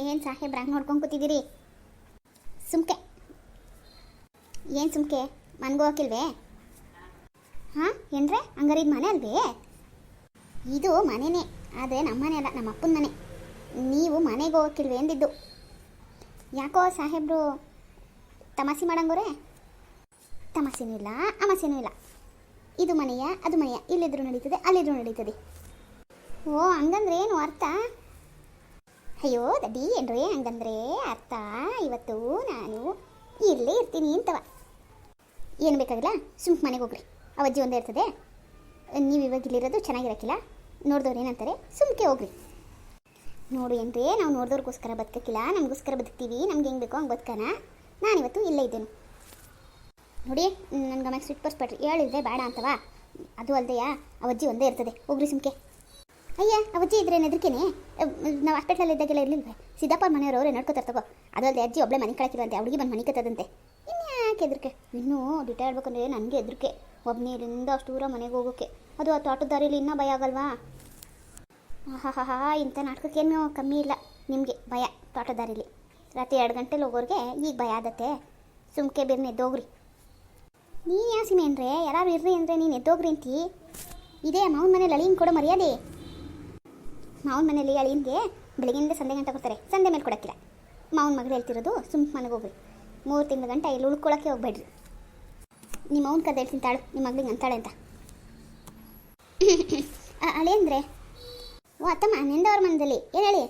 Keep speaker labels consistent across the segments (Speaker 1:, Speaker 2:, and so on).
Speaker 1: ಏನು ಸಾಹೇಬ್ರ ಹಂಗೆ ನೋಡ್ಕೊಂಡು ಕೂತಿದ್ದೀರಿ? ಸುಮ್ಕೆ. ಏನು ಸುಮ್ಕೆ? ಮನ್ಗೆ ಹೋಗಿಲ್ವೇ ಹಾಂ, ಏನ್ರೆ? ಹಂಗಾರೆ ಇದು ಮನೆ ಅಲ್ವೇ? ಇದು ಮನೆನೇ. ಆದರೆ ನಮ್ಮ ಮನೆ ಅಲ್ಲ ನಮ್ಮ ಅಪ್ಪನ ಮನೆ. ನೀವು ಮನೆಗೆ ಹೋಗಕ್ಕಿಲ್ವೇ ಎಂದಿದ್ದು ಯಾಕೋ ಸಾಹೇಬ್ರು ತಮಾಸೆ ಮಾಡಂಗೋರೆ ತಮಾಸೆನೂ ಇಲ್ಲ ಅಮಾಸೆನೂ ಇಲ್ಲ. ಇದು ಮನೆಯ, ಅದು ಮನೆಯ? ಇಲ್ಲಿದ್ರು ನಡೀತದೆ, ಅಲ್ಲಿದ್ರು ನಡೀತದೆ. ಓ, ಹಂಗಂದ್ರೆ ಏನು ಅರ್ಥ? ಅಯ್ಯೋ, ದಡ್ಡಿ, ಏನ್ರಿ? ಹಂಗಂದ್ರೆ ಅರ್ಥ. ಇವತ್ತು ನಾನು ಇಲ್ಲೇ ಇರ್ತೀನಿ ಅಂತವ. ಏನು ಬೇಕಾಗಿಲ್ಲ? ಸುಮ್ ಮನೆಗೆ ಹೋಗ್ರಿ. ಅವಜ್ಜಿ ಒಂದೇ ಇರ್ತದೆ. ನೀವು ಇವಾಗ ಇಲ್ಲಿರೋದು ಚೆನ್ನಾಗಿರೋಕ್ಕಿಲ್ಲ? ನೋಡಿದವ್ರು ಏನಂತಾರೆ, ಸುಮ್ಕೆ ಹೋಗ್ರಿ. ನೋಡು ಏನ್ರಿ, ನಾವು ನೋಡಿದವ್ರಿಗೋಸ್ಕರ ಬದುಕಕ್ಕಿಲ್ಲ. ನಮಗೋಸ್ಕರ ಬದುಕ್ತೀವಿ. ನಮ್ಗೆ ಹೆಂಗೆ ಬೇಕೋ ಹಂಗೆ ಬದುಕೋಣ ನಾನಿವತ್ತು ಇಲ್ಲೇ ಇದ್ದೇನೆ. ನೋಡಿ ನನ್ನ ಗಮನ ಸ್ವಿಟ್ ಪರ್ಸ್ಬೇಡ್ರಿ ಹೇಳಿದ್ರೆ ಬೇಡ ಅಂತವಾ. ಅದು ಅಲ್ಲದೆಯಾ ಅವಜ್ಜಿ ಒಂದೇ ಇರ್ತದೆ. ಹೋಗ್ರಿ ಸುಮ್ಕೆ. ಅಯ್ಯ ಅವಜ್ಜಿ ಇದ್ರೆ ಹೆದರ್ಕೇನೆ? ನಾವು ಹಾಸ್ಪಿಟ್ಲಲ್ಲಿ ಇದ್ದಾಗೆಲ್ಲ ಇರ್ಲಿಲ್ವೇ? ಸಿದ್ದಪ್ಪ ಮನೆಯವರು ಅವರೇ ನಡ್ಕೋತಾರೆ ತಗೋ. ಅದಲ್ಲದೆ ಅಜ್ಜಿ ಒಬ್ಬಳೆ ಮನೆ ಕಳಕಿಲ್ವಂತೆ ಹುಡುಗಿ ಬಂದು ಮನೆ ಕತ್ತದಂತೆ ಇನ್ಯಾಕೆ ಹೆದ್ರಿಕೆ? ಇನ್ನೂ ಡಿಟೇಲ್ ಹೇಳ್ಬೇಕಂದ್ರೆ ನನಗೆ ಹೆದ್ರಿಕೆ. ಒಬ್ಬನೇ ಇಲ್ಲಿಂದ ಅಷ್ಟು ದೂರ ಮನೆಗೆ ಹೋಗೋಕೆ. ಅದು ಆ ತೋಟದ ದಾರಿಲಿ ಇನ್ನೂ ಭಯ ಆಗಲ್ವಾ? ಹಾ ಇಂಥ ನಾಟಕಕ್ಕೇನು ಕಮ್ಮಿ ಇಲ್ಲ. ನಿಮಗೆ ಭಯ ತೋಟದ ದಾರಿಲಿ ರಾತ್ರಿ ಎರಡು ಗಂಟೆಲಿ ಹೋಗೋರಿಗೆ ಈಗ ಭಯ ಆದತ್ತೆ. ಸುಮ್ಕೆ ಬೇರೆ ಎದ್ದೋಗ್ರಿ. ನೀನು ಯಾವ ಸೀಮೆ ಅಂದರೆ ಯಾರು ಇರ್ರಿ ಅಂದರೆ ನೀನು ಎದ್ದೋಗ್ರಿ ಅಂತೀ. ಇದೇ ಮಾವನ ಮನೇಲಿ ಅಳಿಯನ್ ಕೊಡೋ ಮರ್ಯಾದೆ. ಮಾವನ ಮನೇಲಿ ಅಳಿಯನ್ಗೆ ಬೆಳಗ್ಗೆಯಿಂದ ಸಂಜೆ ಗಂಟೆ ಕೊಡ್ತಾರೆ. ಸಂಜೆ ಮೇಲೆ ಕೊಡೋಕ್ಕಿಲ್ಲ. ಮಾವನ ಮಗಳು ಹೇಳ್ತಿರೋದು ಸುಮ್ ಮನೆಗೆ ಹೋಗ್ರಿ. ಮೂರು ತಿಂಗಳ ಗಂಟೆ ಇಲ್ಲಿ ಉಳ್ಕೊಳಕ್ಕೆ ಹೋಗ್ಬೇಡ್ರಿ. ನಿಮ್ಮ ಅವ್ನ ಕದ ಹೇಳ್ತೀನಿ ತಾಳು ನಿಮ್ಮ ಮಗಳಿಗೆ ಅಂತಾಳೆ ಅಂತ. ಅಳಿಯಂದ್ರೆ ಓ, ಅತ್ತಮ್ಮ ನಿಂದವ್ರ ಮನದಲ್ಲಿ. ಏನು ಹೇಳಿ?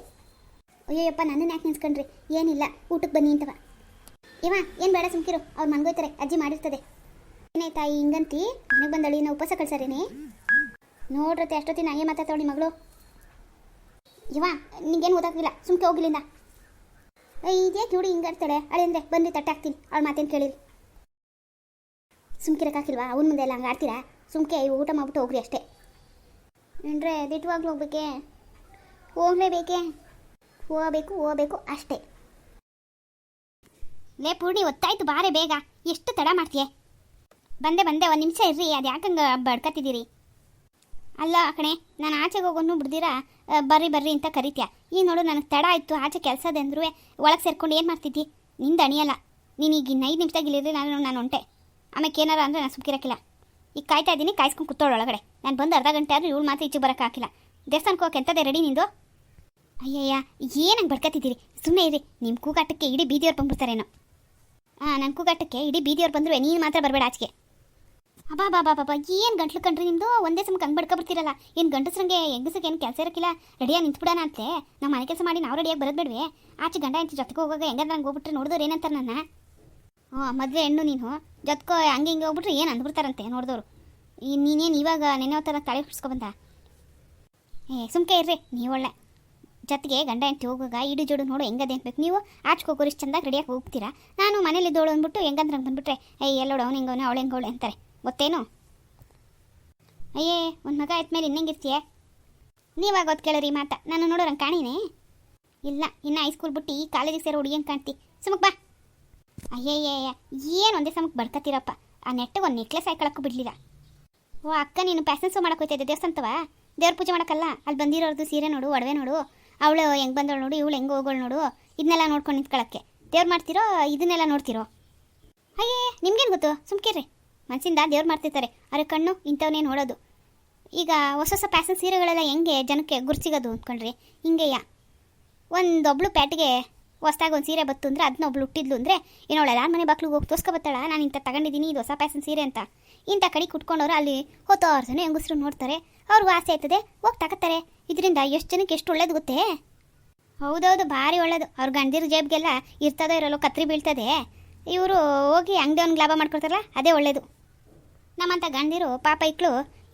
Speaker 1: ಅಯ್ಯೋಯಪ್ಪ ನನ್ನನ್ನು ಯಾಕೆ ನೆನ್ಸ್ಕೊಂಡ್ರಿ? ಏನಿಲ್ಲ ಊಟಕ್ಕೆ ಬನ್ನಿ ಅಂತವ. ಇವ, ಏನು ಬೇಡ ಸುಮ್ಕಿರು, ಅವ್ರು ಮನಗೋಯ್ತಾರೆ ಅಜ್ಜಿ ಮಾಡಿರ್ತದೆ. ಏನೇ ತಾಯಿ ಹಿಂಗಂತಿ, ಮನೆಗೆ ಬಂದಳಿ ನಾವು ಉಪವಾಸ ಕಳ್ಸಾರೇನೆ? ನೋಡ್ರತ್ತೆ, ಅಷ್ಟೊತ್ತಿನ ಹಂಗೆ ಮಾತಾಡ್ತಾವಳಿ ಮಗಳು. ಇವ ನಿಂಗೇನು ಓದಾಕಿಲ್ಲ ಸುಮ್ಕೆ ಹೋಗಿಲ್ಲಿಂದ. ಇದೇ ನೋಡಿ ಹಿಂಗಾಡ್ತಾಳೆ ಅಂದರೆ ಬಂದು ತಟ್ಟಾಕ್ತೀನಿ ಅವಳು ಮಾತೇನು ಕೇಳಿರಿ ಸುಮ್ಕಿರಕ್ಕಾಕಿಲ್ವಾ ಅವನ ಮುಂದೆ ಎಲ್ಲ ಹಂಗೆ ಆಡ್ತೀರಾ? ಸುಮ್ಕೆ ಊಟ ಮಾಡ್ಬಿಟ್ಟು ಹೋಗ್ರಿ ಅಷ್ಟೇ. ಏನ್ರೆ ದಿಟ್ಟವಾಗ್ಲೂ ಹೋಗ್ಬೇಕೆ? ಹೋಗ್ಲೇಬೇಕೆ? ಹೋಗಬೇಕು ಹೋಗಬೇಕು ಅಷ್ಟೇ. ಲೇ ಪೂರ್ಣಿ ಒತ್ತಾಯ್ತು ಬಾರೆ ಬೇಗ. ಎಷ್ಟು ತಡ ಮಾಡ್ತೀಯ? ಬಂದೆ ಬಂದೆ, ಒಂದು ನಿಮಿಷ ಇರ್ರಿ. ಅದು ಯಾಕಂಗೆ ಬಡ್ಕತ್ತಿದ್ದೀರಿ? ಅಲ್ಲ ಕಣೆ, ನಾನು ಆಚೆಗೆ ಹೋಗೋನು ಬಿಡ್ದಿರಾ? ಬರ್ರಿ ಬರ್ರಿ ಅಂತ ಕರಿತೀಯ. ಈಗ ನೋಡು, ನನಗೆ ತಡ ಆಯಿತು. ಆಚೆ ಕೆಲಸದ ಅಂದ್ರೂ ಒಳಗೆ ಸೇರ್ಕೊಂಡು ಏನು ಮಾಡ್ತಿದ್ದಿ? ನಿಂದ ಅಣಿಯಲ್ಲ. ನೀನು ಈಗ ಇನ್ನು ಐದು ನಿಮಿಷದಾಗ ನಾನು ನಾನು ಹೊಂಟೆ ಆಮೇಲೆ ಏನಾರ ಅಂದರೆ ನಾನು ಸುಕ್ಕಿರಕ್ಕಿಲ್ಲ ಈಗ ಕಾಯ್ತಾ ಇದ್ದೀನಿ ಕಾಯ್ಸ್ಕೊಂಡು ಕೂತೋಳು ಒಳಗಡೆ. ನಾನು ಬಂದು ಅರ್ಧ ಗಂಟೆ ಆದರೂ ಇವಳು ಮಾತ್ರ ಇಚ್ಚು ಬರೋಕ್ಕಾಗಿಲ್ಲ ದೇವಸ್ಥಾನಕ್ಕೆ ಹೋಗಕ್ಕೆ ಎಂಥದ್ದೇ ರೆಡಿ ನಿಂದು? ಅಯ್ಯಯ್ಯ, ಏನಂಗೆ ಬಡ್ಕತ್ತಿದ್ದೀರಿ ಸುಮ್ಮನೆ ಇರಿ. ನಿಮ್ಮ ಕೂಗಾಟಕ್ಕೆ ಇಡೀ ಬೀದಿಯವ್ರು ಬಂದ್ಬಿಡ್ತಾರೇನೋ. ಹಾಂ ನನ್ನ ಕೂಗಾಟಕ್ಕೆ ಇಡೀ ಬೀದಿಯವ್ರು ಬಂದರೂ ನೀನು ಮಾತ್ರ ಬರಬೇಡ ಆಚೆಗೆ. ಅಬ್ಬಾ ಬಾ ಬಾ ಬಾಬಾ ಏನು ಗಂಟ್ಲು ಕಂಡ್ರಿ ನಿಮ್ಮದು ಒಂದೇ ಸಮಕ್ಕೆ ಹಂಗೆ ಬಡ್ಕೊಬಿಡ್ತೀರಲ್ಲ ಏನು ಗಂಡಸ್ರಂಗೆ ಹೆಂಗಸಕ್ಕೆ ಏನು ಕೆಲಸ ಇರಕ್ಕಿಲ್ಲ ರೆಡಿಯಾಗಿ ನಿಂತ್ಬಿಡೋಣ ಅಂತೆ ನಮ್ಮ ಮನೆ ಕೆಲಸ ಮಾಡಿ ನಾವು ರೆಡಿಯಾಗಿ ಬರೋದು ಬಿಡ್ವಿ. ಆಚೆ ಗಂಡ ಹೆಂಡತಿ ಜೊತೆಗೆ ಹೋಗುವಾಗ ಹೆಂಗಂದ್ರೆ ನಂಗೆ ಹೋಗ್ಬಿಟ್ರೆ ನೋಡಿದವ್ರು ಏನಂತಾರೆ ನನ್ನ? ಹ್ಞೂ ಮದುವೆ ಹೆಣ್ಣು ನೀನು. ಜೊತೆಗೆ ಹಂಗೆ ಹಿಂಗೆ ಹೋಗ್ಬಿಟ್ರೆ ಏನು ಅಂದ್ಬಿಡ್ತಾರಂತೆ ನೋಡಿದವರು. ಈ ನೀನೇನು ಇವಾಗ ನೆನೆ ಹೊತ್ತರ ತಲೆ ಹಿಡ್ಸ್ಕೊಬಂದ ಏ, ಸುಮ್ಕೆ ಇರ್ರಿ, ನೀವು ಒಳ್ಳೆ. ಜೊತೆಗೆ ಗಂಡ ಹೆಂಡತಿ ಹೋಗುವಾಗ ಇಡು ಜೋಡು ನೋಡು ಹೆಂಗದೆ ಅಂತಬೇಕು ನೀವು ಆಚೆ ಹೋಗೋರು ಇಷ್ಟು ಚಂದಾಗಿ ರೆಡಿಯಾಗಿ ಹೋಗ್ತೀರಾ? ನಾನು ಮನೇಲಿ ಇದ್ದೋಳು ಅಂದ್ಬಿಟ್ಟು ಹೆಂಗಂದ್ರೆ ಹಂಗೆ ಬಂದುಬಿಟ್ರೆ, ಏಯ್ ಎಲ್ಲೋಡು ಅವ್ನು ಹೆಂಗವನೆ ಅವಳು ಹೆಂಗವಳೆ ಅಂತಾರೆ. ಗೊತ್ತೇನು? ಅಯ್ಯೇ, ಒಂದು ಮಗ ಆಯ್ತಮೇಲೆ ಇನ್ನೆಂಗಿರ್ತೀಯ ನೀವಾಗ ಗೊತ್ತು ಕೇಳ್ರಿ ಮಾತಾ. ನಾನು ನೋಡೋರಂಗೆ ಕಾಣಿನೇ. ಇಲ್ಲ, ಇನ್ನು ಹೈಸ್ಕೂಲ್ ಬಿಟ್ಟು ಈ ಕಾಲೇಜಿಗೆ ಸೇರೋ ಹುಡುಗಿಯಂಗೆ ಕಾಣ್ತಿ? ಸುಮಕ್ ಬಾ. ಅಯ್ಯಯ್ಯ ಏನು ಒಂದೇ ಸಮಕ್ಕೆ ಬಡ್ಕತ್ತೀರಪ್ಪ. ಆ ನೆಟ್ಟಿಗೆ ಒಂದು ನೆಕ್ಲೆಸ್ ಹಾಕೊಳಕ್ಕೂ ಬಿಡಲಿಲ್ಲ. ಓ, ಅಕ್ಕ, ನೀನು ಪ್ಯಾಸೆನ್ಸು ಮಾಡಕ್ಕೆ ಹೋಯ್ತಿದ್ದೆ ದೇವಸ್ಥಾನತವ ದೇವ್ರ ಪೂಜೆ ಮಾಡೋಕ್ಕಲ್ಲ? ಅಲ್ಲಿ ಬಂದಿರೋರ್ದು ಸೀರೆ ನೋಡು, ಒಡವೆ ನೋಡು. ಅವಳು ಹೆಂಗೆ ಬಂದವಳು ನೋಡು, ಇವಳು ಹೆಂಗೆ ಹೋಗೋಳು ನೋಡು. ಇದನ್ನೆಲ್ಲ ನೋಡ್ಕೊಂಡು ನಿಂತ್ಕೊಳ್ಳೋಕ್ಕೆ ದೇವ್ರು ಮಾಡ್ತಿರೋ, ಇದನ್ನೆಲ್ಲ ನೋಡ್ತಿರೋ? ಅಯ್ಯೇ ನಿಮ್ಗೇನು ಗೊತ್ತು? ಸುಮ್ಕಿರ್ರಿ. ಮನಸ್ಸಿಂದ ದೇವ್ರು ಮಾಡ್ತಿರ್ತಾರೆ. ಅರೆ ಕಣ್ಣು ಇಂಥವನ್ನೇ ನೋಡೋದು. ಈಗ ಹೊಸ ಹೊಸ ಪ್ಯಾಸನ್ ಸೀರೆಗಳೆಲ್ಲ ಹೆಂಗೆ ಜನಕ್ಕೆ ಗುರ್ಸಿಗೋದು ಅಂದ್ಕೊಂಡ್ರಿ ಹಿಂಗೆಯ ಒಂದೊಬ್ಳು ಪ್ಯಾಟಿಗೆ ಹೊಸ್ದಾಗಿ ಒಂದು ಸೀರೆ ಬತ್ತು ಅಂದರೆ ಅದನ್ನ ಒಬ್ಳು ಹುಟ್ಟಿದ್ಲು ಅಂದರೆ ಏನೋಳು ಎಲ್ಲಾರ ಮನೆ ಬಾಕ್ಲಿಗೆ ಹೋಗಿ ತೋರ್ಸ್ಕೊಬತ್ತಾಳ ನಾನು ಇಂಥ ತಗೊಂಡಿದ್ದೀನಿ ಇದು ಹೊಸ ಪ್ಯಾಸನ್ ಸೀರೆ ಅಂತ. ಇಂಥ ಕಡೆ ಕುಟ್ಕೊಂಡವ್ರು ಅಲ್ಲಿ ಹೋತವ್ರ ಜನ ಹೆಂಗಸ್ರು ನೋಡ್ತಾರೆ. ಅವ್ರಿಗೂ ಆಸೆ ಆಯ್ತದೆ, ಹೋಗಿ ತಗೋತಾರೆ. ಇದರಿಂದ ಎಷ್ಟು ಜನಕ್ಕೆ ಎಷ್ಟು ಒಳ್ಳೇದು ಗೊತ್ತೇ? ಹೌದೌದು, ಭಾರಿ ಒಳ್ಳೇದು. ಅವ್ರ ಗಂಡಿರ ಜೇಬ್ಗೆಲ್ಲ ಇರ್ತದೋ ಇರಲ್ಲೋ ಕತ್ರಿ ಬೀಳ್ತದೆ. ಇವರು ಹೋಗಿ ಅಂಗಡಿ ಲಾಭ ಮಾಡ್ಕೊಳ್ತಾರಲ್ಲ ಅದೇ ಒಳ್ಳೇದು. ನಮ್ಮಂಥ ಗಂಡಿರು, ಪಾಪ ಇಕ್ಳು,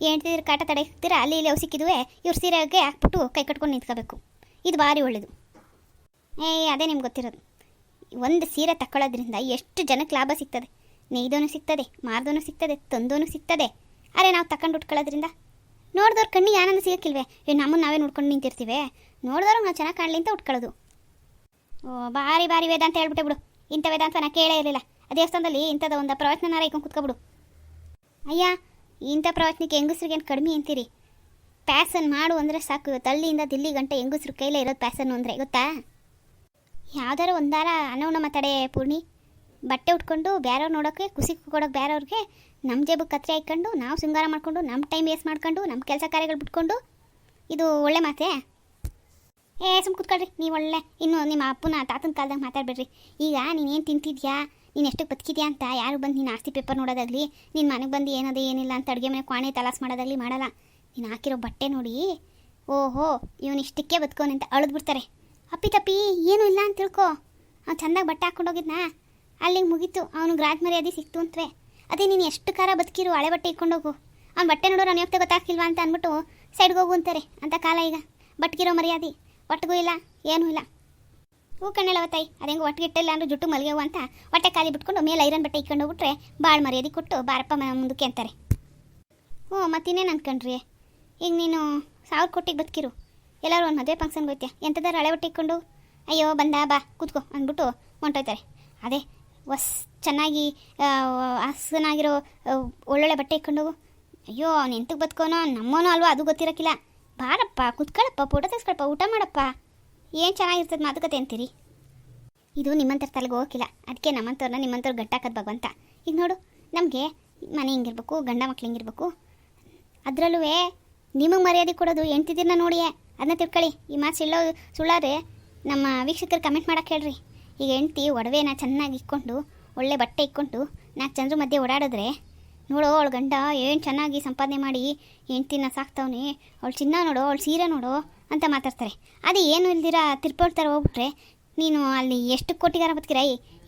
Speaker 1: ಏನ್ತಿದ್ರು ಕಾಟ ತಡೆಗ್ತೀರ ಅಲ್ಲಿ ಇಲ್ಲಿ ಅವು ಸಿಕ್ಕಿದ್ವೆ ಇವ್ರ ಸೀರೆಗೆ ಹಾಕ್ಬಿಟ್ಟು ಕೈ ಕಟ್ಕೊಂಡು ನಿಂತ್ಕೋಬೇಕು. ಇದು ಭಾರಿ ಒಳ್ಳೆಯದು ಏ, ಅದೇ ನಿಮ್ಗೆ ಗೊತ್ತಿರೋದು. ಒಂದು ಸೀರೆ ತಗೊಳ್ಳೋದ್ರಿಂದ ಎಷ್ಟು ಜನಕ್ಕೆ ಲಾಭ ಸಿಗ್ತದೆ. ನೇಯ್ದೋನು ಸಿಗ್ತದೆ, ಮಾರ್ದೋನು ಸಿಗ್ತದೆ, ತಂದೋನು ಸಿಗ್ತದೆ. ಅರೆ, ನಾವು ತಕೊಂಡು ಉಟ್ಕೊಳ್ಳೋದ್ರಿಂದ ನೋಡಿದವ್ರ ಕಣ್ಣಿಗೆ ಆನಂದ ಸಿಗೋಕ್ಕಿಲ್ವೇ? ಏ ನಮ್ಮನ್ನು ನಾವೇ ನೋಡ್ಕೊಂಡು ನಿಂತಿರ್ತೀವಿ? ನೋಡಿದವ್ರು ನಾವು ಚೆನ್ನಾಗಿ ಕಾಣಲಿ ಅಂತ ಉಟ್ಕೊಳ್ಳೋದು ಓ, ಭಾರಿ ಭಾರಿ ವೇದಾಂತ ಹೇಳ್ಬಿಟ್ಟೆ ಬಿಡು. ಇಂಥ ವೇದಾಂತ ನಾನು ಕೇಳೇ ಇರಲಿಲ್ಲ. ದೇವಸ್ಥಾನದಲ್ಲಿ ಇಂಥದ್ದು ಒಂದು ಪ್ರವಚನನಾರ ಇಕ್ಕೊಂಡು ಕುತ್ಕೊಬಿಡು. ಅಯ್ಯ, ಇಂಥ ಪ್ರವಚನಕ್ಕೆ ಹೆಂಗಸ್ರಿಗೆ ಏನು ಕಡಿಮೆ ಅಂತೀರಿ? ಪ್ಯಾಸನ್ ಮಾಡು ಅಂದರೆ ಸಾಕು. ತಳ್ಳಿಯಿಂದ ದಿಲ್ಲಿ ಗಂಟೆ ಹೆಂಗಸ್ರು ಕೈಲೇ ಇರೋದು ಪ್ಯಾಸನ್ನು ಅಂದರೆ, ಗೊತ್ತಾ? ಯಾವ್ದಾರು ಒಂದಾರ ಅನೌಣ ಮಾತಾಡೆ ಪೂರ್ಣಿ. ಬಟ್ಟೆ ಉಟ್ಕೊಂಡು ಬೇರೆಯವ್ರು ನೋಡೋಕ್ಕೆ ಖುಷಿ ಕೊಡೋಕೆ ಬೇರೆಯವ್ರಿಗೆ ನಮ್ಮ ಜೇಬಕ್ಕೆ ಕತ್ರಿ ಹಾಕ್ಕೊಂಡು ನಾವು ಶೃಂಗಾರ ಮಾಡಿಕೊಂಡು ನಮ್ಮ ಟೈಮ್ ವೇಸ್ಟ್ ಮಾಡ್ಕೊಂಡು ನಮ್ಮ ಕೆಲಸ ಕಾರ್ಯಗಳು ಬಿಟ್ಕೊಂಡು, ಇದು ಒಳ್ಳೆ ಮಾತೇ? ಏ ಸುಮ್ ಕುತ್ಕೊಳ್ರಿ. ನೀವು ಒಳ್ಳೆ, ಇನ್ನು ನಿಮ್ಮ ಅಪ್ಪನ ತಾತನ ಕಾಲದಾಗ ಮಾತಾಡಬೇಡ್ರಿ. ಈಗ ನೀನೇನು ತಿಂತಿದ್ಯಾ? ನೀನು ಎಷ್ಟಕ್ಕೆ ಬದುಕಿದ್ಯಾ ಅಂತ? ಯಾರು ಬಂದು ನೀನು ಆಸ್ತಿ ಪೇಪರ್ ನೋಡೋದಾಗಲಿ ನಿನ್ನ ಮನೆಗೆ ಬಂದು ಏನದೇ ಏನಿಲ್ಲ ಅಂತ ಅಡುಗೆ ಮನೆ ಕ್ವಾಣೆ ತಲಾಸ್ ಮಾಡೋದಾಗಲಿ ಮಾಡಲ್ಲ. ನೀನು ಹಾಕಿರೋ ಬಟ್ಟೆ ನೋಡಿ. ಓಹೋ, ಇವನು ಇಷ್ಟಕ್ಕೆ ಬದುಕೋನೆ ಅಂತ ಅಳಿದು ಬಿಡ್ತಾರೆ. ಅಪ್ಪಿ ತಪ್ಪಿ, ಏನೂ ಇಲ್ಲ ಅಂತ ತಿಳ್ಕೊ. ಅವ್ನು ಚೆಂದಾಗಿ ಬಟ್ಟೆ ಹಾಕ್ಕೊಂಡು ಹೋಗಿದ್ನಾ? ಅಲ್ಲಿಗೆ ಮುಗೀತು. ಅವನು ಗ್ರಾಜ್ ಮರ್ಯಾದೆ ಸಿಕ್ತು ಅಂತವೆ. ಅದೇ ನೀನು ಎಷ್ಟು ಕಾರ ಬದುಕಿರು, ಹಳೆ ಬಟ್ಟೆ ಇಕ್ಕೊಂಡೋಗು ಅವ್ನು ಬಟ್ಟೆ ನೋಡೋರು ನಾನು ಯಾಕೆ ಗೊತ್ತಾಗ್ತಿಲ್ವಾ ಅಂತ ಅಂದ್ಬಿಟ್ಟು ಸೈಡ್ಗೆ ಹೋಗು ಅಂತಾರೆ. ಅಂತ ಕಾಲ ಈಗ. ಬಟ್ಕಿರೋ ಮರ್ಯಾದೆ. ಒಟ್ಟಿಗೂ ಇಲ್ಲ, ಏನೂ ಇಲ್ಲ. ಹೂ ಕಣ್ಣೆಲ್ಲ ತಾಯಿ ಅದೇಂಗೆ ಒಟ್ಟು ಗಿಟ್ಟಲ್ಲ ಅಂದ್ರೆ ಜುಟ್ಟು ಮಲ್ಗೆವು ಅಂತ. ಹೊಟ್ಟೆ ಖಾಲಿ ಬಿಟ್ಕೊಂಡು ಮೇಲೆ ಐರನ್ ಬಟ್ಟೆ ಇಟ್ಕೊಂಡು ಹೋಗ್ಬಿಟ್ರೆ ಭಾಳ ಮರ್ಯಾದೆ ಕೊಟ್ಟು ಬಾರಪ್ಪ ಮನೆ ಮುಂದಕ್ಕೆ ಅಂತಾರೆ. ಹ್ಞೂ, ಮತ್ತಿನ್ನೇನು ಅಂದ್ಕೊಂಡ್ರಿ ಈಗ ನೀನು ಸಾವಿರ ಕೊಟ್ಟಿಗೆ ಬದುಕಿರು. ಎಲ್ಲರೂ ಒಂದು ಮದುವೆ ಫಂಕ್ಷನ್ಗೆ ಹೋಗ್ತೀಯ ಎಂಥದಾರು ಹಳೆ ಬಟ್ಟೆ ಇಟ್ಕೊಂಡು? ಅಯ್ಯೋ, ಬಂದ, ಬಾ, ಕೂತ್ಕೋ ಅಂದ್ಬಿಟ್ಟು ಹೊಂಟೋಯ್ತಾರೆ. ಅದೇ, ಹೊಸ, ಚೆನ್ನಾಗಿ ಹಸನಾಗಿರೋ ಒಳ್ಳೊಳ್ಳೆ ಬಟ್ಟೆ ಇಟ್ಕೊಂಡು ಅಯ್ಯೋ, ಅವ್ನು ಎಂತಕ್ಕೆ ಬದುಕೋನೋ? ನಮ್ಮೋನೋ ಅಲ್ವಾ? ಅದು ಗೊತ್ತಿರೋಕ್ಕಿಲ್ಲ ಬಾರಪ್ಪ ಕುತ್ಕೊಳ್ಳಪ್ಪ ಫೋಟೋ ತೆಗೆಸ್ಕೊಳಪ್ಪ, ಊಟ ಮಾಡಪ್ಪ. ಏನು ಚೆನ್ನಾಗಿರ್ತದೆ ಮಾತುಕತೆ ಅಂತೀರಿ? ಇದು ನಿಮ್ಮಂತರ ತಲೆಗೆ ಹೋಗಿಲ್ಲ ಅದಕ್ಕೆ ನಮ್ಮಂಥವ್ರನ್ನ ನಿಮ್ಮಂಥವ್ರು ಗಟ್ಟಾಕದ್ ಭಗವಂತ. ಈಗ ನೋಡು, ನಮಗೆ ಮನೆ ಹಿಂಗಿರ್ಬೇಕು, ಗಂಡ ಮಕ್ಳು ಹಿಂಗಿರ್ಬೇಕು. ಅದರಲ್ಲೂ ನಿಮಗೆ ಮರ್ಯಾದೆ ಕೊಡೋದು ಎಂತಿದ್ದೀರನ್ನ ನೋಡಿಯೇ. ಅದನ್ನ ತಿಳ್ಕೊಳ್ಳಿ. ಈ ಮಾತು ಸುಳ್ಳೋ, ಸುಳ್ಳಾದ್ರೆ ನಮ್ಮ ವೀಕ್ಷಕರು ಕಮೆಂಟ್ ಮಾಡೋಕೆ ಹೇಳ್ರಿ. ಈಗ ಹೆಂಡ್ತಿ ಒಡವೆನ ಚೆನ್ನಾಗಿ ಇಕ್ಕೊಂಡು ಒಳ್ಳೆ ಬಟ್ಟೆ ಇಕ್ಕೊಂಡು ನಾಲ್ಕು ಜನರ ಮಧ್ಯೆ ಓಡಾಡಿದ್ರೆ, ನೋಡೋ ಅವಳು ಗಂಡ ಏನು ಚೆನ್ನಾಗಿ ಸಂಪಾದನೆ ಮಾಡಿ ಹೆಂಡ್ತಿನ ಸಾಕ್ತವನೆ. ಅವಳು ಚಿನ್ನ ನೋಡೋ, ಅವಳು ಸೀರೆ ನೋಡೋ. ಅಂತ ಮಾತಾಡ್ತಾರೆ. ಅದು ಏನು ಇಲ್ದಿರ ತಿರ್ಪೋಳ್ತಾರೆ ಹೋಗ್ಬಿಟ್ರೆ ನೀನು ಅಲ್ಲಿ ಎಷ್ಟು ಕೋಟಿಗಾರ ಬದುಕಿರ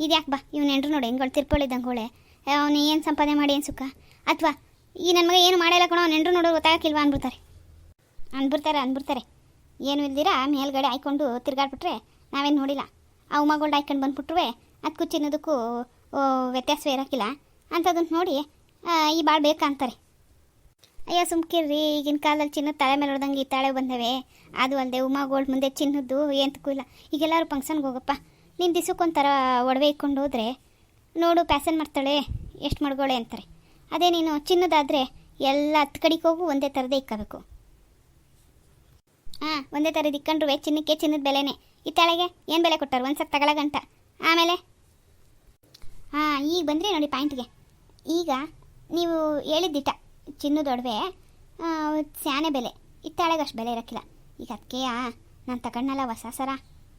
Speaker 1: ಇದು ಯಾಕೆ ಬಾ ಇವ್ನು ಎಂಡ್ರು ನೋಡಿ ಹೆಂಗಳು ತಿರ್ಪೋಳಿದ್ದಂಗೋಳೆ ಅವನು ಏನು ಸಂಪಾದನೆ ಮಾಡಿ ಏನು ಸುಖ? ಅಥವಾ ಈ ನನ್ನ ಮಗ ಏನು ಮಾಡಿಲ್ಲ ಕಣೋ ಅವ್ನು ಎಂಡ್ರು ನೋಡೋರು ಗೊತ್ತಾಗಕ್ಕಿಲ್ವಾ ಅಂದ್ಬಿಡ್ತಾರೆ ಅಂದ್ಬಿಡ್ತಾರೆ ಅಂದ್ಬಿಡ್ತಾರೆ ಏನು ಇಲ್ದಿರ ಮೇಲ್ಗಡೆ ಹಾಯ್ಕೊಂಡು ತಿರ್ಗಾಡ್ಬಿಟ್ರೆ ನಾವೇನು ನೋಡಿಲ್ಲ. ಆ ಉಮ್ಮಗೋಲ್ಡ್ ಹಾಯ್ಕೊಂಡು ಬಂದ್ಬಿಟ್ರೆ ಅದಕ್ಕೂ ಓ, ವ್ಯತ್ಯಾಸವೇ ಇರೋಕ್ಕಿಲ್ಲ. ಅಂಥದ್ದನ್ನು ನೋಡಿ ಈ ಭಾಳ ಬೇಕಾ ಅಂತಾರೆ. ಅಯ್ಯೋ, ಸುಮ್ಕಿರ್ರಿ. ಈಗಿನ ಕಾಲದಲ್ಲಿ ಚಿನ್ನದ ತಲೆ ಮೇಲೆ ಹೊಡೆದಂಗೆ ಈ ತಾಳೆ ಬಂದವೆ. ಅದು ಅಲ್ಲದೆ ಉಮಾ ಗೋಲ್ಡ್ ಮುಂದೆ ಚಿನ್ನದ್ದು ಎಂತಕ್ಕೂ ಇಲ್ಲ. ಈಗೆಲ್ಲರೂ ಫಂಕ್ಷನ್ಗೆ ಹೋಗಪ್ಪ. ನೀನು ದಿಸಕ್ಕೊಂಥರ ಒಡವೆ ಇಟ್ಕೊಂಡು ಹೋದ್ರೆ ನೋಡು ಪ್ಯಾಸನ್ ಮಾಡ್ತಾಳೆ, ಎಷ್ಟು ಮಡ್ಗೋಳೆ ಅಂತಾರೆ. ಅದೇ ನೀನು ಚಿನ್ನದಾದರೆ ಎಲ್ಲ ಹತ್ತು ಕಡೆಗೆ ಹೋಗು, ಒಂದೇ ಥರದೇ ಇಕ್ಕಬೇಕು. ಹಾಂ, ಒಂದೇ ಥರದ್ದು ಇಕ್ಕೊಂಡ್ರು ಚಿನ್ನಕ್ಕೆ ಚಿನ್ನದ ಬೆಲೆನೇ. ಈ ತಾಳೆಗೆ ಏನು ಬೆಲೆ ಕೊಟ್ಟಾರು? ಒಂದು ಸತ್ ತಗೊಳ ಗಂಟ ಆಮೇಲೆ? ಹಾಂ, ಈಗ ಬಂದರೆ ನೋಡಿ ಪಾಯಿಂಟ್ಗೆ. ಈಗ ನೀವು ಹೇಳಿದ್ದಿಟ. ಚಿನ್ನದ ಒಡವೆ ಸ್ಯಾನೆ ಬೆಲೆ. ಇತ್ತಾಳೆಗೆ ಅಷ್ಟು ಬೆಲೆ ಇರೋಕ್ಕಿಲ್ಲ. ಈಗ ಅದಕ್ಕೆ ನಾನು ತಗೊಂಡಲ್ಲ ಹೊಸ ಸರ.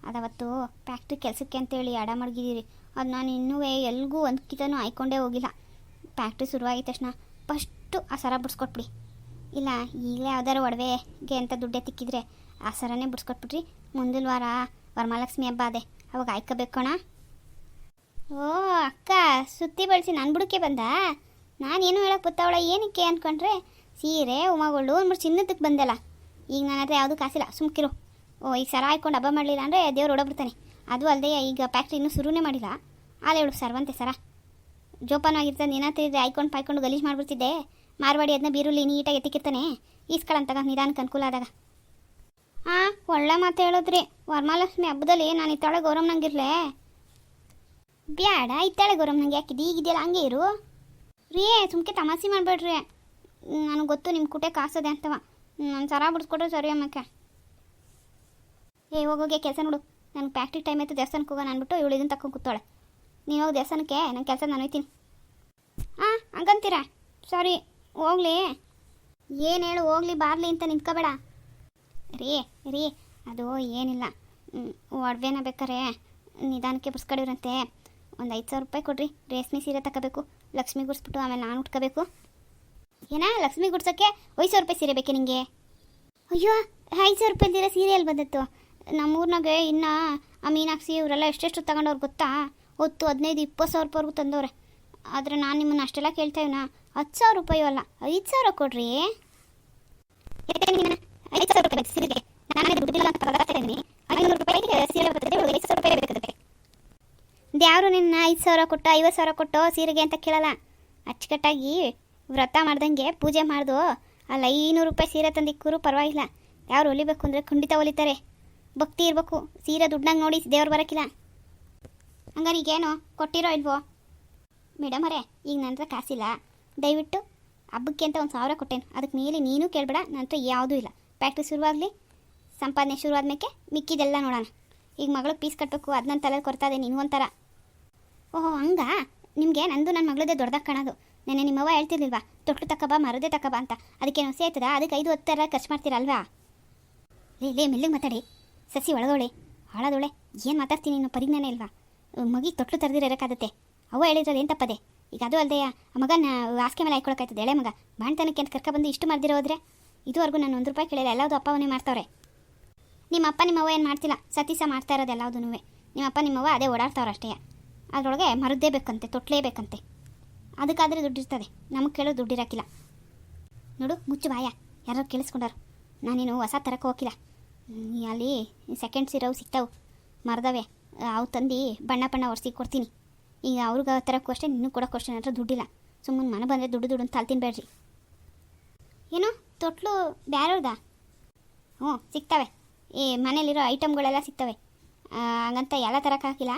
Speaker 1: ಅದವತ್ತು ಫ್ಯಾಕ್ಟ್ರಿ ಕೆಲಸಕ್ಕೆ ಅಂತೇಳಿ ಅಡ ಮಡಗಿದ್ದೀರಿ ಅದು ನಾನು ಇನ್ನೂ ಎಲ್ಗೂ ಒಂದು ಕಿತನೂ ಆಯ್ಕೊಂಡೇ ಹೋಗಿಲ್ಲ. ಫ್ಯಾಕ್ಟ್ರಿ ಶುರುವಾಗಿದ್ದ ತಕ್ಷಣ ಫಸ್ಟು ಆ ಸರ ಬಿಡಿಸ್ಕೊಟ್ಬಿಡಿ. ಇಲ್ಲ, ಈಗಲೇ ಯಾವ್ದಾರು ಒಡವೆಗೆ ಅಂತ ದುಡ್ಡೆ ತಿಕ್ಕಿದ್ರೆ ಆ ಸರನೇ ಬಿಡಿಸ್ಕೊಟ್ಬಿಟ್ರಿ. ಮುಂದಿನ ವಾರ ವರಮಹಾಲಕ್ಷ್ಮಿ ಹಬ್ಬ ಅದೇ. ಅವಾಗ ಆಯ್ಕೋಬೇಕೋಣ ಓ, ಅಕ್ಕ, ಸುತ್ತಿ ಬಳಸಿ ನನ್ನ ಬುಡಕ್ಕೆ ಬಂದ? ನಾನೇನು ಹೇಳಕ್ಕೆ ಗೊತ್ತಾವಳ ಏನಕ್ಕೆ ಅಂದ್ಕೊಂಡ್ರೆ ಸೀರೆ ಉಮಾಗೋಳು ಅಂದ್ಬಿಟ್ಟು ಚಿನ್ನದಕ್ಕೆ ಬಂದಲ್ಲ. ಈಗ ನನ್ನ ಹತ್ರ ಯಾವುದು ಕಾಸಿಲ್ಲ ಸುಮ್ಕಿರು ಓ ಈಗ ಸರ ಹಾಕ್ಕೊಂಡು ಹಬ್ಬ ಮಾಡಲಿಲ್ಲ ಅಂದರೆ ದೇವ್ರು ಓಡಬಿಡ್ತಾನೆ ಅದು ಅಲ್ಲದೆ ಈಗ ಫ್ಯಾಕ್ಟ್ರಿ ಇನ್ನೂ ಶುರುನೇ ಮಾಡಿಲ್ಲ. ಆಲೆ ಹೇಳು, ಸರ್ವಂತೆ ಸರ. ಜೋಪಾನವಾಗಿರ್ತದೆ ನಿನ್ನತ್ರ ಇದ್ರೆ ಹಾಯ್ಕೊಂಡು ಪಾಯ್ಕೊಂಡು ಗಲೀಜು ಮಾಡಿಬಿಡ್ತಿದ್ದೆ. ಮಾರ್ವಾಡಿ ಅದನ್ನ ಬೀರುಲಿ ನೀಟಾಗಿ ಎತ್ತಿಕ್ಕಿರ್ತಾನೆ. ಈಸ್ಕೊಳ್ಳಂತಾಗ ನಿಧಾನಕ್ಕೆ ಅನುಕೂಲ ಆದಾಗ. ಹಾಂ ಒಳ್ಳೆ ಮಾತು ಹೇಳಿದ್ರಿ. ವರಮಾಲಕ್ಷ್ಮಿ ಹಬ್ಬದಲ್ಲಿ ನಾನು ಇತ್ತಾಳೆ ಇರಲೇ. ಬ್ಯಾಡ, ಇತ್ತಾಳೆ ಗೌರಮ್ನಂಗೆ. ಯಾಕಿದೆ ಈಗಿದೆಯಲ್ಲ ಹಂಗೆ ಇರು. ರೀ, ಸುಮ್ಕೆ ತಮಾಸೆ ಮಾಡಬೇಡ್ರಿ. ನನಗೆ ಗೊತ್ತು ನಿಮ್ಮ ಕುಟೆ ಕಾಸದೆ ಅಂತವ. ನಾನು ಸರ ಬಿಡಿಸ್ಕೊಟ್ರೆ ಸರಿ ಅಮ್ಮಕ್ಕೆ. ಏ ಹೋಗೋಗೆ ಕೆಲಸ ನೋಡು. ನನಗೆ ಫ್ಯಾಕ್ಟ್ರಿ ಟೈಮ್ ಆಯಿತು ದೇವಸ್ಥಾನಕ್ಕೆ ಹೋಗೋಣ ಅಂದ್ಬಿಟ್ಟು ಇವಳು ಇದನ್ನು ತಕೊಂಡು ಕೂತಾಳೆ ನೀವು ಹೋಗಿ ದೇವಸ್ಥಾನಕ್ಕೆ ನನ್ನ ಕೆಲಸ ನಾನು ಹೋಯ್ತೀನಿ ಹಾಂ ಹಂಗಂತೀರಾ? ಸಾರಿ, ಹೋಗ್ಲಿ. ಏನು ಹೇಳು, ಹೋಗ್ಲಿ, ಬಾರ್ಲಿ ಅಂತ ನಿಂತ್ಕೋಬೇಡ. ರೀ ರೀ, ಅದು ಏನಿಲ್ಲ. ಒಡವೆನ ಬೇಕಾರೆ ನಿಧಾನಕ್ಕೆ ಬಿಡ್ಸ್ಕೊಂಡಿವ್ರಂತೆ. ಒಂದು ಐದು ಸಾವಿರ ರೂಪಾಯಿ ಕೊಡ್ರಿ, ರೇಷ್ಮೆ ಸೀರೆ ತಗೋಬೇಕು ಲಕ್ಷ್ಮಿ ಗುಡಿಸ್ಬಿಟ್ಟು ಆಮೇಲೆ ನಾನು ಉಟ್ಕೋಬೇಕು. ಏನಾ? ಲಕ್ಷ್ಮಿ ಗುಡ್ಸೋಕ್ಕೆ ಐದು ಸಾವಿರ ರೂಪಾಯಿ ಸೀರೆ ಬೇಕೆ ನಿಮಗೆ ಅಯ್ಯೋ ಐದು ಸಾವಿರ ರೂಪಾಯಿ ಸೀರೆ ಬಂದಿತ್ತು ನಮ್ಮ ನಮ್ಮೂರ್ನಾಗೆ ಇನ್ನು ಆ ಮೀನಾಕ್ಷಿ ಇವರೆಲ್ಲ ಎಷ್ಟೆಷ್ಟು ತಗೊಂಡವ್ರು ಗೊತ್ತಾ? ಹೊತ್ತು, ಹದಿನೈದು ಇಪ್ಪತ್ತು ಸಾವಿರ ರೂಪಾಯಿವರೆಗೂ ತಂದವ್ರೆ. ಆದರೆ ನಾನು ನಿಮ್ಮನ್ನು ಅಷ್ಟೆಲ್ಲ ಕೇಳ್ತಾ ಹತ್ತು ಸಾವಿರ ರೂಪಾಯಿ ಅಲ್ಲ ಐದು ಸಾವಿರ ಕೊಡ್ರಿ ಐದು ಸಾವಿರ ರೂಪಾಯಿ ಸೀರೆಗೆ ನಾನೇ ದುಡ್ಡಿಲ್ಲ ಅಂತ ರೂಪಾಯಿಗೆ ಸೀರೆ ಬರ್ತದೆ ಐದು ಸಾವಿರ ರೂಪಾಯಿ ಬೇಕಾಗುತ್ತೆ ಯಾರು ನಿನ್ನ ಐದು ಸಾವಿರ ಕೊಟ್ಟು ಐವತ್ತು ಸಾವಿರ ಕೊಟ್ಟು ಸೀರೆಗೆ ಅಂತ ಕೇಳಲ್ಲ? ಅಚ್ಚುಕಟ್ಟಾಗಿ ವ್ರತ ಮಾಡ್ದಂಗೆ ಪೂಜೆ ಮಾಡ್ದು ಅಲ್ಲಿ ಐನೂರು ರೂಪಾಯಿ ಸೀರೆ ತಂದಿಕ್ಕೂರು ಪರವಾಗಿಲ್ಲ. ಯಾರು ಹೊಲಿಬೇಕು ಅಂದರೆ ಖಂಡಿತ ಹೊಲಿತಾರೆ. ಭಕ್ತಿ ಇರಬೇಕು. ಸೀರೆ ದುಡ್ಡಂಗೆ ನೋಡಿ ದೇವ್ರು ಬರೋಕ್ಕಿಲ್ಲ ಹಂಗಾರೆ ಈಗೇನು ಕೊಟ್ಟಿರೋ ಇಲ್ವೋ? ಮೇಡಮ್ ಅವರೇ, ಈಗ ನನ್ನ ಹತ್ರ ಕಾಸಿಲ್ಲ. ದಯವಿಟ್ಟು ಹಬ್ಬಕ್ಕೆ ಅಂತ ಒಂದು ಸಾವಿರ ಕೊಟ್ಟೇನು. ಅದಕ್ಕೆ ಮೇಲೆ ನೀನು ಕೇಳಬೇಡ ನನ್ನ ಹತ್ರ ಯಾವುದೂ ಇಲ್ಲ. ಫ್ಯಾಕ್ಟ್ರಿ ಶುರುವಾಗಲಿ, ಸಂಪಾದನೆ ಶುರುವಾದ್ಮೇಲೆ ಮಿಕ್ಕಿದೆಲ್ಲ ನೋಡೋಣ. ಈಗ ಮಗಳಿಗೆ ಪೀಸ್ ಕಟ್ಟಬೇಕು ಅದು ನನ್ನ ತಲೆಗೆ ಕೊಡ್ತಾ ಇದೆ, ನಿನ್ಗೊಂಥರ. ಓಹೋ, ಹಂಗಾ? ನಿಮಗೆ ನಂದು ನನ್ನ ಮಗಳದೇ ದೊಡ್ಡದಾಗ ಕಾಣೋದು. ನೆನೆ ನಿಮ್ಮವ್ವ ಹೇಳ್ತಿರ್ಲಿಲ್ವಾ, ತೊಟ್ಲು ತಕಬಾ ಮರದೇ ತಕಬಾ ಅಂತ. ಅದಕ್ಕೆ ನೊಸೆ ಆಯ್ತದ ಅದಕ್ಕೆ ಐದು ಹತ್ತು ಥರ ಖರ್ಚು ಮಾಡ್ತೀರಲ್ವಾ? ಲೇ ಲೇ, ಮೆಲ್ಲಿಗೆ ಮಾತಾಡಿ. ಸಸಿ ಒಳಗೋಳೆ ಹಾಳಾದೋಳೆ, ಏನು ಮಾತಾಡ್ತೀನಿ ನೀನು, ಪರಿಜ್ಞಾನ ಇಲ್ವಾ? ಮಗಿ ತೊಟ್ಲು ತರದಿರೋಕ್ಕಾಗತ್ತೆ ಅವ ಹೇಳಿದ್ರಲ್ಲಿ ಏನು ತಪ್ಪದೆ? ಈಗ ಅದು ಅಲ್ಲದೆ ಆ ಮಗನ ಹಾಸಿಗೆ ಮೇಲೆ ಹಾಕೊಳಕಾಯ್ತದೆ ಎಳೆ ಮಗ. ಬಾಣ್ತನಕ್ಕೆ ಅಂತ ಕರ್ಕೊಬಂದು ಇಷ್ಟು ಮಾಡ್ದಿರೋ ಹೋದ್ರೆ? ಇದುವರೆಗೂ ನಾನು ಒಂದು ರೂಪಾಯಿ ಕೇಳಿಲ್ಲ, ಎಲ್ಲಾವುದು ಅಪ್ಪವನ್ನೇ ಮಾಡ್ತಾವ್ರೆ? ನಿಮ್ಮ ಅಪ್ಪ ನಿಮ್ಮವ್ವ ಏನು ಮಾಡ್ತಿಲ್ಲ? ಸತೀಸ ಮಾಡ್ತಾ ಇರೋದು ಎಲ್ಲಾವುದು ನಿಮ್ಮ ಅಪ್ಪ ನಿಮ್ಮವ್ವ ಅದೇ ಓಡಾಡ್ತಾವ್ರೆ ಅಷ್ಟೇ ಅದರೊಳಗೆ ಮರದ್ದೇ ಬೇಕಂತೆ ತೊಟ್ಲೇ ಬೇಕಂತೆ ಅದಕ್ಕಾದರೆ ದುಡ್ಡಿರ್ತದೆ. ನಮಗೆ ಕೇಳೋ ದುಡ್ಡಿರೋಕ್ಕಿಲ್ಲ ನೋಡು, ಮುಚ್ಚು ಬಾಯ. ಯಾರು ಕೇಳಿಸ್ಕೊಂಡಾರು. ನಾನೇನು ಹೊಸ ತರಕ್ಕೆ ಹೋಗಿಲ್ಲ. ಅಲ್ಲಿ ಸೆಕೆಂಡ್ ಸಿರವು ಸಿಗ್ತಾವೆ ಮರದವೆ. ಅವು ತಂದು ಬಣ್ಣ ಬಣ್ಣ ಒರೆಸಿ ಕೊಡ್ತೀನಿ. ಈಗ ಅವ್ರಿಗೆ ತರಕ್ಕೂ ಅಷ್ಟೇ, ನಿನ್ನೂ ಕೊಡೋಕ್ಕೂ ಅಷ್ಟೇ ಹತ್ರ ದುಡ್ಡಿಲ್ಲ. ಸುಮ್ಮನೆ ಮನೆ ಬಂದರೆ ದುಡ್ಡು ದುಡ್ಡು ಅಂತ ಬೇಡ್ರಿ. ಏನು? ತೊಟ್ಲು ಬ್ಯಾರವ್ರದಾ? ಹ್ಞೂ ಸಿಗ್ತವೆ ಈ ಮನೇಲಿರೋ ಐಟಮ್ಗಳೆಲ್ಲ ಸಿಗ್ತವೆ ಹಾಗಂತ ಹಂಗಂತ ಎಲ್ಲ ತರಕ್ಕೆ ಹಾಕಿಲ್ಲ.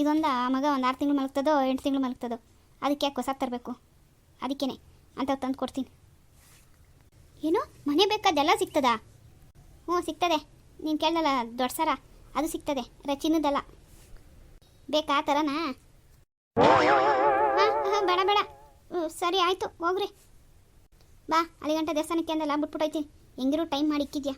Speaker 1: ಇದೊಂದು ಆ ಮಗ ಒಂದು ಆರು ತಿಂಗಳು ಮಲಗ್ತದೋ, ಎಂಟು ತಿಂಗಳು ಮಲಗ್ತದೋ. ಅದಕ್ಕೆ ಯಾಕೆ ಹೊಸ ತರಬೇಕು? ಅದಕ್ಕೇನೆ ಅಂತ ತಂದು ಕೊಡ್ತೀನಿ. ಏನು? ಮನೆ ಬೇಕಾದೆಲ್ಲ ಸಿಗ್ತದಾ? ಹ್ಞೂ, ಸಿಗ್ತದೆ. ನೀನು ಕೇಳಲ್ಲ ದೊಡ್ಡ ಸರ? ಅದು ಸಿಗ್ತದೆ ರಚಿನದಲ್ಲ ಬೇಕಾ ಆ ಥರನಾ ಹಾಂ ಬೇಡ ಬೇಡ. ಹ್ಞೂ, ಸರಿ, ಆಯಿತು, ಹೋಗ್ರಿ. ಬಾ ಅಲ್ಲಿ ಗಂಟೆ ದೇವಸ್ಥಾನಕ್ಕೆ ಅಂದಲ್ಲ ಬಿಟ್ಬಿಟ್ಟೈತೀನಿ ಹೆಂಗಿರೋ ಟೈಮ್ ಮಾಡಿ ಇಕ್ಕಿದ್ಯಾ?